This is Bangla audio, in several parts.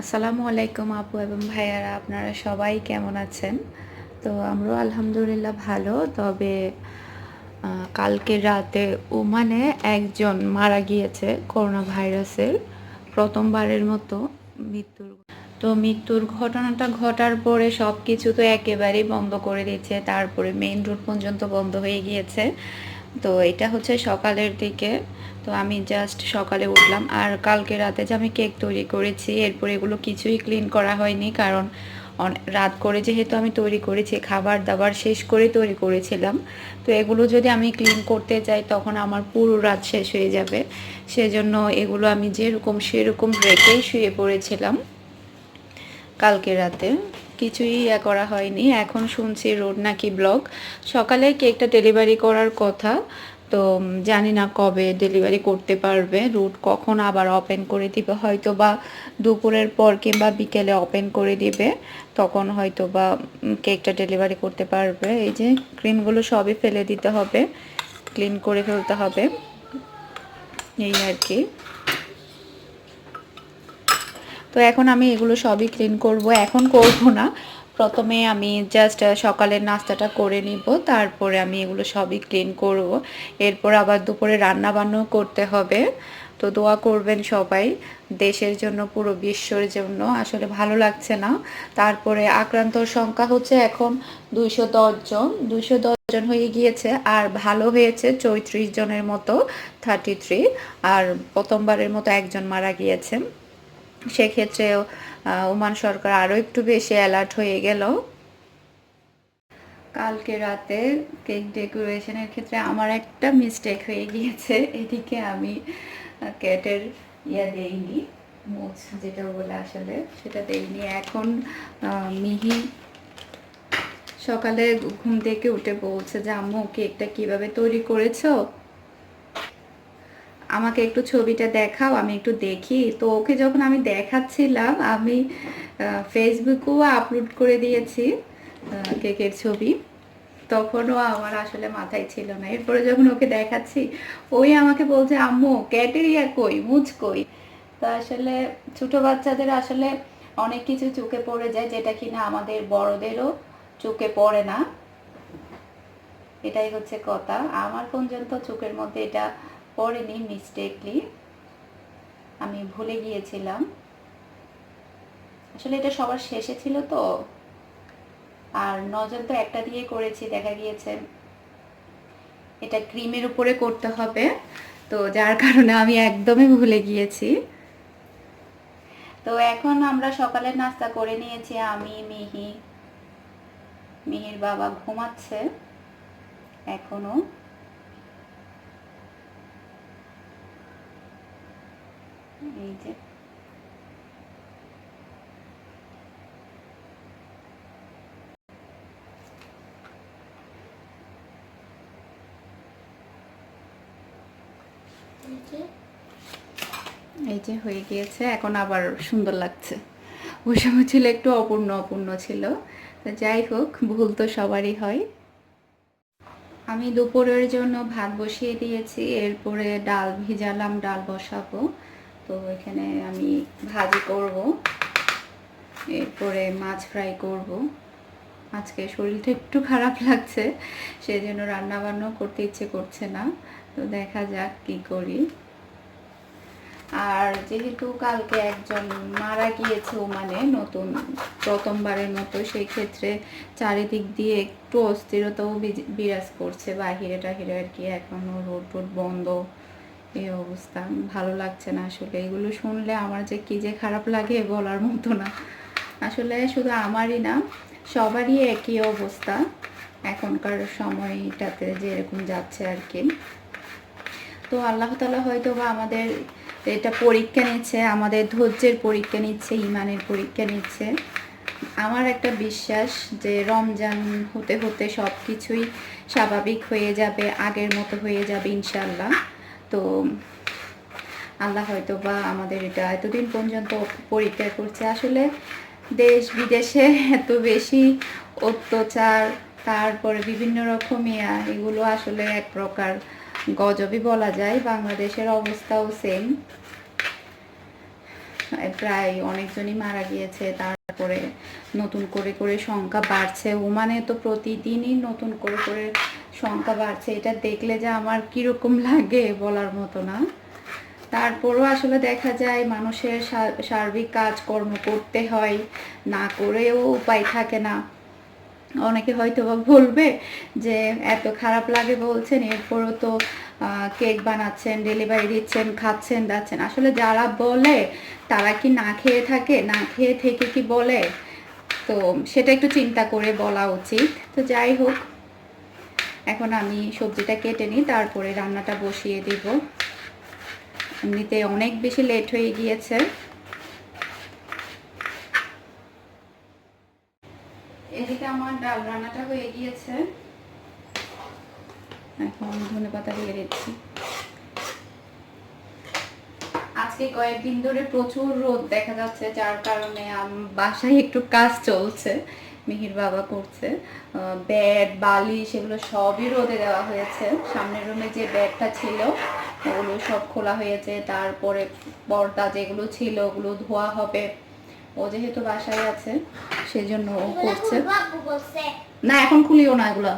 আসসালামু আলাইকুম আপু এবং ভাইয়ারা, আপনারা সবাই কেমন আছেন? তো আমরাও আলহামদুলিল্লাহ ভালো, তবে কালকে রাতে ওমানে একজন মারা গিয়েছে করোনা ভাইরাসের প্রথমবারের মতো মৃত্যুর তো মৃত্যুর ঘটনাটা ঘটার পরে সব কিছু তো একেবারেই বন্ধ করে দিয়েছে, তারপরে মেইন রোড পর্যন্ত বন্ধ হয়ে গিয়েছে। তো এটা হচ্ছে সকালের দিকে তো আমি জাস্ট সকালে উঠলাম। আর কালকে রাতে যে আমি কেক তৈরি করেছি, এরপর এগুলো কিছুই ক্লিন করা হয়নি কারণ রাত করে যেহেতু আমি তৈরি করেছি, খাবার দাবার শেষ করে তৈরি করেছিলাম। তো এগুলো যদি আমি ক্লিন করতে যাই তখন আমার পুরো রাত শেষ হয়ে যাবে। সেজন্য এগুলো আমি যেরকম সেরকম রেখেই শুয়ে পড়েছিলাম কালকে রাতে। কিছুই ইয়া করা হয়নি। এখন শুনছি রোড নাকি ব্লক। সকালে কেকটা ডেলিভারি করার কথা। তো জানি না কবে ডেলিভারি করতে পারবে। রুট কখন আবার ওপেন করে দিবে হয়তো বা দুপুরের পর কিংবা বিকেলে ওপেন করে দিবে, তখন হয়তো বা কেকটা ডেলিভারি করতে পারবে। এই যে ক্রিমগুলো সবই ফেলে দিতে হবে ক্লিন করে ফেলতে হবে। এই আর কি। তো এখন আমি এগুলো সবই ক্লিন করব। এখন করব না। প্রথমে আমি জাস্ট সকালের নাস্তাটা করে নিব তারপরে আমি এগুলো সবই ক্লিন করব। এরপর আবার দুপুরে রান্না বান্নাও করতে হবে। তো দোয়া করবেন সবাই দেশের জন্য পুরো বিশ্বর জন্য আসলে ভালো লাগছে না। তারপরে আক্রান্তর সংখ্যা হচ্ছে এখন দুইশো জন। দুইশো জন হয়ে গিয়েছে আর ভালো হয়েছে চৌত্রিশ জনের মতো থার্টি থ্রি আর প্রথমবারের মতো একজন মারা গিয়েছে। সেক্ষেত্রে আহ, ওমান সরকার আরও একটু বেশি অ্যালার্ট হয়ে গেল। কালকে রাতে কেক ডেকোরেশনের ক্ষেত্রে আমার একটা মিস্টেক হয়ে গিয়েছে। এদিকে আমি ক্যাটের ইয়া দেইনি মুছ যেটা বলে আসলে সেটা দেইনি। এখন মিহি সকালে ঘুম থেকে উঠে বলছে যে, আম্মু কেকটা কীভাবে তৈরি করেছ? আমাকে একটু ছবিটা দেখাও, আমি একটু দেখি। তো ওকে যখন আমি দেখাচ্ছিলাম, আমি ফেসবুকেও আপলোড করে দিয়েছি কেকের ছবি। তখনও আমার আসলে মাথায় ছিল না। এরপরে যখন ওকে দেখাচ্ছি, ওই আমাকে বলছে, আম্মু, ক্যাটেরিয়া কই? মুজ কই? তো আসলে ছোট বাচ্চাদের আসলে অনেক কিছু চোখে পড়ে যায়, যেটা কিনা আমাদের বড়দেরও চোখে পড়ে না। এটাই হচ্ছে কথা। আমার পর্যন্ত চোখের মধ্যে এটা পড়েনি মিস্টেকলি আমি ভুলে গিয়েছিলাম। আসলে এটা সবার শেষে ছিল তো। আর নজল তো একটা দিয়ে করেছি, দেখা গিয়েছে। এটা ক্রিমের উপরে করতে হবে। তো যার কারণে আমি একদমই ভুলে গিয়েছি। তো এখন আমরা সকালের নাস্তা করে নিয়েছি, আমি, মিহি। মিহির বাবা ঘুমাচ্ছে এখনও। এই যে। এই যে হয়ে গিয়েছে, এখন আবার সুন্দর লাগছে। ওই সময় ছিল একটু অপূর্ণ অপূর্ণ ছিল। যাই হোক, ভুল তো সবারই হয়। আমি দুপুরের জন্য ভাত বসিয়ে দিয়েছি, এরপরে ডাল ভিজালাম, ডাল বসাবো। তো এখানে আমি ভাজি করব। এরপরে মাছ ফ্রাই করব। আজকে শরীরটা একটু খারাপ লাগছে সেই জন্য রান্না বান্নাও করতে ইচ্ছে করছে না। তো দেখা যাক কি করি। আর যেহেতু কালকে একজন মারা গিয়েছে ও মানে নতুন, প্রথমবারের মতো, সেই ক্ষেত্রে চারিদিক দিয়ে একটু অস্থিরতাও বিরাজ করছে। বাহিরে টাহিরে আর কি এখনও রোড টোড বন্ধ। এই অবস্থা, ভালো লাগছে না আসলে। এগুলো শুনলে আমার যে কি যে খারাপ লাগে বলার মতো না। আসলে শুধু আমারই না, সবারই একই অবস্থা। এখনকার সময়টাতে যেরকম যাচ্ছে আর কি। তো আল্লাহ তালা হয়তো বা আমাদের এটা পরীক্ষা নিচ্ছে, আমাদের ধৈর্যের পরীক্ষা নিচ্ছে, ইমানের পরীক্ষা নিচ্ছে। আমার একটা বিশ্বাস যে রমজান হতে হতে সব কিছুই স্বাভাবিক হয়ে যাবে, আগের মতো হয়ে যাবে ইনশাল্লাহ তো আল্লাহ হয়তো বা আমাদের এটা এতদিন পর্যন্ত পরীক্ষা করছে। আসলে দেশ বিদেশে এত বেশি অত্যাচার, তারপরে বিভিন্ন রকম ইয়া এগুলো আসলে এক প্রকার গজবই বলা যায়। বাংলাদেশের অবস্থাও সেম প্রায় অনেকজনই মারা গিয়েছে, তারপরে নতুন করে করে সংখ্যা বাড়ছে। ওমানে তো প্রতিদিনই নতুন করে করে সংখ্যা বাড়ছে, এটা দেখলে যে আমার কীরকম লাগে বলার মতো না। তারপরও আসলে দেখা যায় মানুষের সার্বিক কাজকর্ম করতে হয়, না করেও উপায় থাকে না। অনেকে হয়তো বা বলবে যে, এত খারাপ লাগে, বলছেন, এরপরও তো কেক বানাচ্ছেন, ডেলিভারি দিচ্ছেন, খাচ্ছেন, দাচ্ছেন। আসলে যারা বলে, তারা কি না খেয়ে থাকে, না খেয়ে থেকে কি বলে? তো সেটা একটু চিন্তা করে বলা উচিত। তো যাই হোক এখন আমি সবজিটা কেটে নিই, তারপরে রান্নাটা বসিয়ে দিব। এমনিতে অনেক বেশি লেট হয়ে গিয়েছে। এদিকে আমার ডাল রান্নাটা হয়ে গিয়েছে। এখন ধনে পাতা দিয়ে দিচ্ছি। আজকে কয়েকদিন ধরে প্রচুর রোদ দেখা যাচ্ছে, যার কারণে বাসায় একটু কাজ চলছে। মিহির বাবা করছে। ব্যাট বালিশ সেগুলো সবই রোদে দেওয়া হয়েছে। সামনের রুমে যে বেডটা ছিল ওগুলো সব খোলা হয়েছে। তারপরে পর্দা যেগুলো ছিল ওগুলো ধোয়া হবে। ও যেহেতু বাসায় আছে সেজন্য ও করছে। না এখন খুলিও না এগুলা।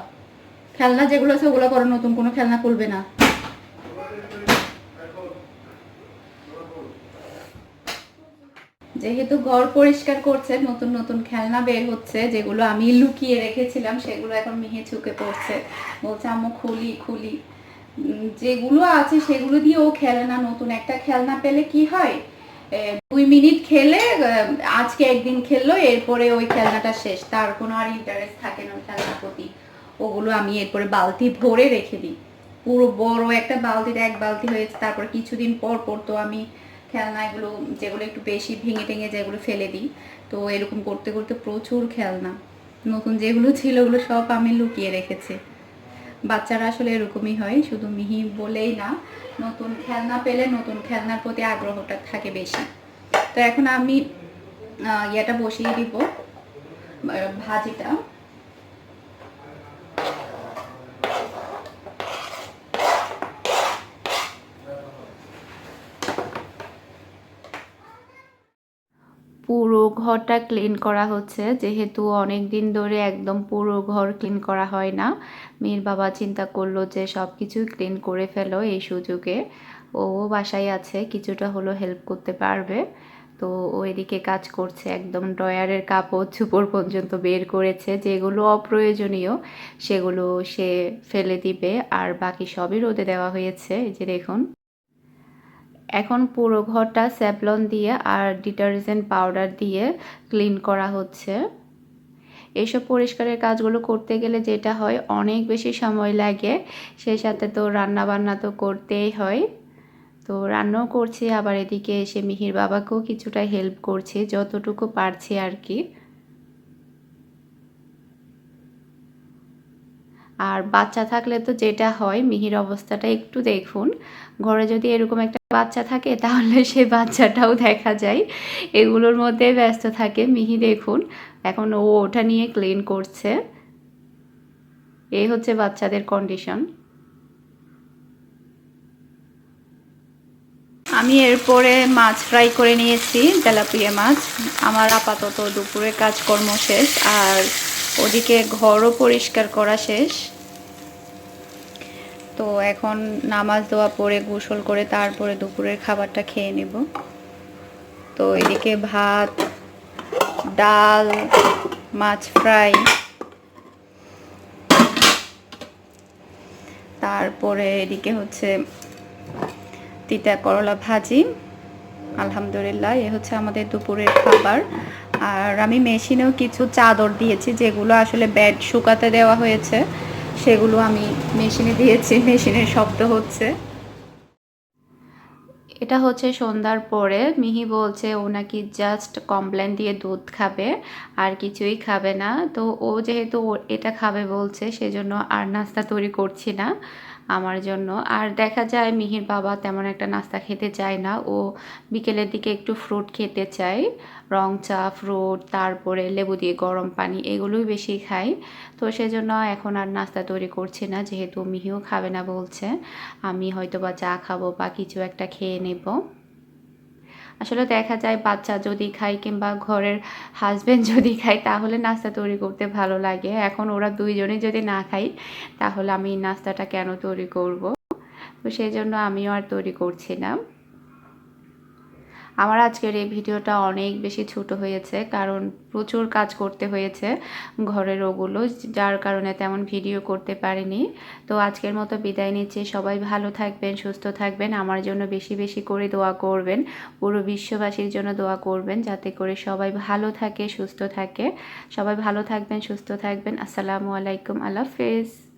খেলনা যেগুলো আছে ওগুলো করো নতুন কোনো খেলনা খুলবে না। যেহেতু ঘর পরিষ্কার করছে, নতুন নতুন খেলনা বের হচ্ছে, যেগুলো আমি লুকিয়ে রেখেছিলাম, সেগুলো এখন মিহে চুকে পড়ছে। বলছে, আম্মু, খুলি খুলি। যেগুলো আছে সেগুলো দিয়ে ও খেলে না। নতুন একটা খেলনা পেলে কি হয়? দুই মিনিট খেলে আজকে একদিন খেললো, এরপরে ওই খেলনাটা শেষ। তার কোনো আর ইন্টারেস্ট থাকে না ওই খেলনার প্রতি। ওগুলো আমি এরপরে বালতি ভরে রেখে দিই। পুরো বড় একটা বালতিতে এক বালতি হয়েছে, তারপর কিছুদিন পর পর তো আমি খেলনা এগুলো যেগুলো একটু বেশি ভেঙে টেঙে যেগুলো ফেলে দিই, তো এরকম করতে করতে প্রচুর খেলনা। নতুন যেগুলো ছিল ওগুলো সব আমি লুকিয়ে রেখেছি। বাচ্চারা আসলে এরকমই হয়, শুধু মিহি বলেই না, নতুন খেলনা পেলে নতুন খেলনার প্রতি আগ্রহটা থাকে বেশি। তো এখন আমি ইয়েটা বসিয়ে দিব ভাজিটা। পুরো ঘরটা ক্লিন করা হচ্ছে। যেহেতু অনেক দিন ধরে একদম পুরো ঘর ক্লিন করা হয় না, মেয়ের বাবা চিন্তা করল যে সব কিছুই ক্লিন করে ফেলো এই সুযোগে। ও বাসায় আছে, কিছুটা হলো হেল্প করতে পারবে। তো ও এদিকে কাজ করছে, একদম ড্রয়ারের কাপড় চুপড় পর্যন্ত বের করেছে। যেগুলো অপ্রয়োজনীয়, সেগুলো সে ফেলে দিবে। আর বাকি সবই রোদে দেওয়া হয়েছে, এই যে দেখুন। এখন পুরো ঘরটা স্যাভলন দিয়ে আর ডিটারজেন্ট পাউডার দিয়ে ক্লিন করা হচ্ছে। এসব পরিষ্কারের কাজগুলো করতে গেলে যেটা হয়, অনেক বেশি সময় লাগে। সেই সাথে তো রান্না বান্না তো করতেই হয়। তো রান্নাও করছি, আবার এদিকে এসে মিহির বাবাকেও কিছুটা হেল্প করছি, যতটুকু পারছি আর কি। আর বাচ্চা থাকলে তো যেটা হয়, মিহির অবস্থাটা একটু দেখুন। ঘরে যদি এরকম একটা বাচ্চা থাকে, তাহলে সেই বাচ্চাটাও দেখা যায়। এগুলোর মধ্যে ব্যস্ত থাকে। মিহি, দেখুন। এখন ও ওটা নিয়ে ক্লিন করছে। এই হচ্ছে বাচ্চাদের কন্ডিশন আমি এরপরে মাছ ফ্রাই করে নিয়েছি, তেলাপিয়া মাছ। আমার আপাতত দুপুরে কাজকর্ম শেষ, আর ওদিকে ঘরও পরিষ্কার করা শেষ। তো এখন নামাজ দোয়া পড়ে, গোসল করে তারপরে দুপুরের খাবারটা খেয়ে নেব। তো এদিকে ভাত, ডাল, মাছ ফ্রাই। তারপরে এদিকে হচ্ছে তিতা করলা ভাজি। আলহামদুলিল্লাহ, এ হচ্ছে আমাদের দুপুরের খাবার। আর আমি মেশিনেও কিছু চাদর দিয়েছি, যেগুলো আসলে বেড শুকাতে দেওয়া হয়েছে। সেগুলো আমি মেশিনে দিয়েছি, মেশিনের শব্দ হচ্ছে। এটা হচ্ছে সন্ধ্যার পরে, মিহি বলছে ও নাকি জাস্ট কমপ্লেন দিয়ে দুধ খাবে, আর কিছুই খাবে না। তো ও যেহেতু এটা খাবে বলছে, সেজন্য আর নাস্তা তৈরি করছি না। আমার জন্য। আর দেখা যায় মিহির বাবা তেমন একটা নাস্তা খেতে চায় না। ও বিকেলের দিকে একটু ফ্রুট খেতে চায়। রং চা ফ্রুট তারপরে লেবু দিয়ে গরম পানি এগুলোই বেশি খায়। তো সেজন্য এখন আর নাস্তা তৈরি করছি না, যেহেতু মিহিও খাবে না বলছে। আমি হয়তো বা চা খাব বা কিছু একটা খেয়ে নেব। আসলে দেখা যায় বাচ্চা যদি খায় কিংবা ঘরের হাজবেন্ড যদি খায়, তাহলে নাস্তা তৈরি করতে ভালো লাগে। এখন ওরা দুইজনে যদি না খাই তাহলে আমি নাস্তাটা কেন তৈরি করব? তো সেই জন্য আমিও আর তৈরি করছি না। আমার আজকের এই ভিডিওটা অনেক বেশি ছোট হয়েছে, কারণ প্রচুর কাজ করতে হয়েছে ঘরের ওগুলো, যার কারণে তেমন ভিডিও করতে পারিনি। তো আজকের মতো বিদায় নিচ্ছি। সবাই ভালো থাকবেন, সুস্থ থাকবেন, আমার জন্য বেশি বেশি করে দোয়া করবেন, পুরো বিশ্ববাসীর জন্য দোয়া করবেন, যাতে করে সবাই ভালো থাকে, সুস্থ থাকে। সবাই ভালো থাকবেন, সুস্থ থাকবেন। আসসালামু আলাইকুম, আল্লাহ হাফেজ।